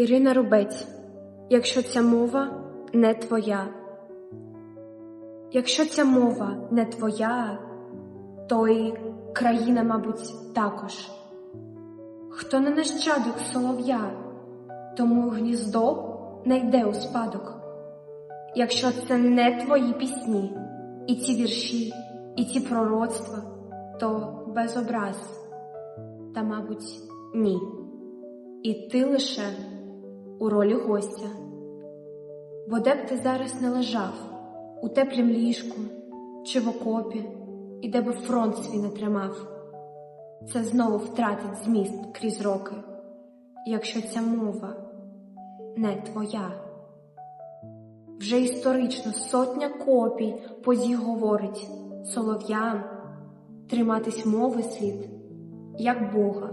Ірина Рубець, якщо ця мова не твоя. Якщо ця мова не твоя, то й країна, мабуть, також. Хто не нащадок солов'я, тому гніздо не йде у спадок. Якщо це не твої пісні, і ці вірші, і ці пророцтва, то без образ, та, мабуть, ні. І ти лише у ролі гостя. Бо де б ти зараз не лежав, у теплім ліжку чи в окопі, і де би фронт свій не тримав, це знову втратить зміст крізь роки, якщо ця мова не твоя. Вже історично сотня копій подій говорить солов'ям триматись мови слід, як Бога.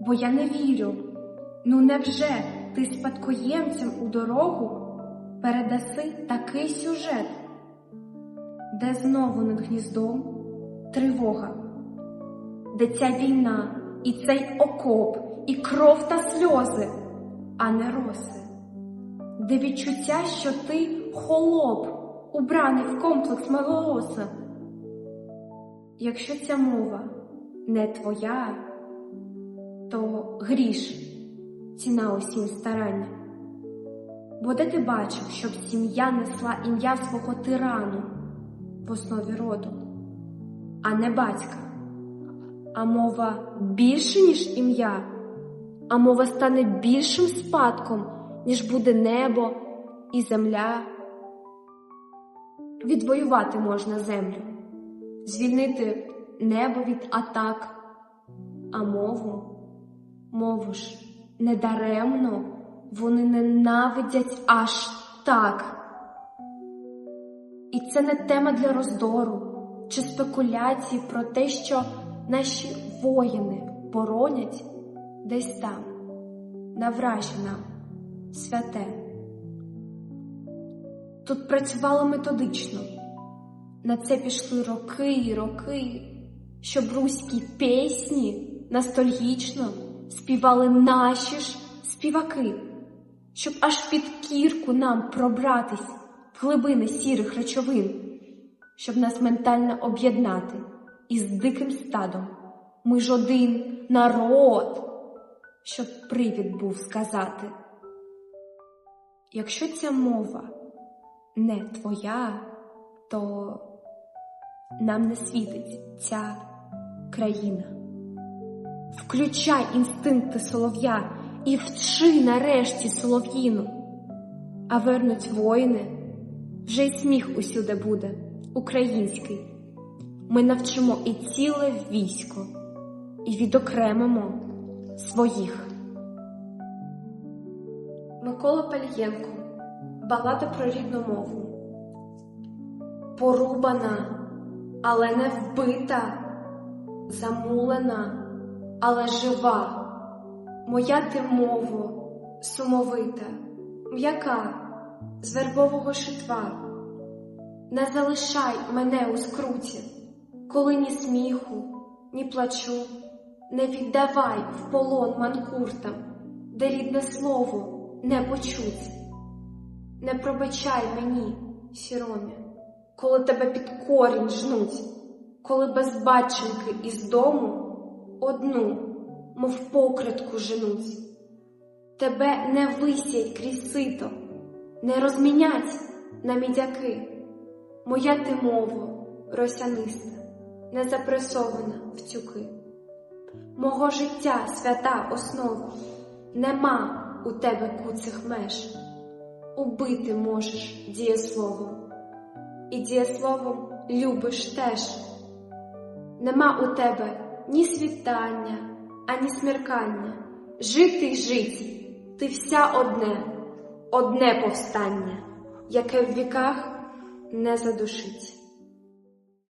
Бо я не вірю, ну невже ти спадкоємцям у дорогу передаси такий сюжет, де знову над гніздом тривога, де ця війна і цей окоп, і кров та сльози, а не роси, де відчуття, що ти холоп, убраний в комплекс малооса. Якщо ця мова не твоя, то гріш ціна усім старання. Бо де ти бачив, щоб сім'я несла ім'я свого тирану в основі роду, а не батька, а мова більше, ніж ім'я, а мова стане більшим спадком, ніж буде небо і земля. Відвоювати можна землю, звільнити небо від атак, а мову, мову ж недаремно вони ненавидять аж так. І це не тема для роздору чи спекуляцій про те, що наші воїни боронять десь там, на вражі нам святе. Тут працювало методично, на це пішли роки і роки, щоб руські пісні ностальгічно співали наші ж співаки, щоб аж під кірку нам пробратись в глибини сірих речовин, щоб нас ментально об'єднати із диким стадом. Ми ж один народ, щоб привід був сказати. Якщо ця мова не твоя, то нам не світить ця країна. Включай інстинкти солов'я і вчи нарешті солов'їну, а вернуть воїни, вже й сміх усюди буде, український. Ми навчимо і ціле військо, і відокремимо своїх. Микола Пальєнко Балада про рідну мову. Порубана, але не вбита, замулена, але жива. Моя ти мово, сумовита, м'яка з вербового шитва. Не залишай мене у скруті, коли ні сміху, ні плачу, не віддавай в полон манкуртам, де рідне слово не почуть. Не пробачай мені, сіромі, коли тебе під корінь жнуть, коли без баченки із дому одну, мов покритку женуть. Тебе не висять крізь сито, не розмінять на мідяки. Моя ти мово, росяниста, не запресована в тюки. Мого життя свята основа, нема у тебе куцих меж убити можеш дієсловом, і дієсловом любиш теж. Нема у тебе ні світання, ані смеркання, жити й жить, ти вся одне, одне повстання, яке в віках не задушить.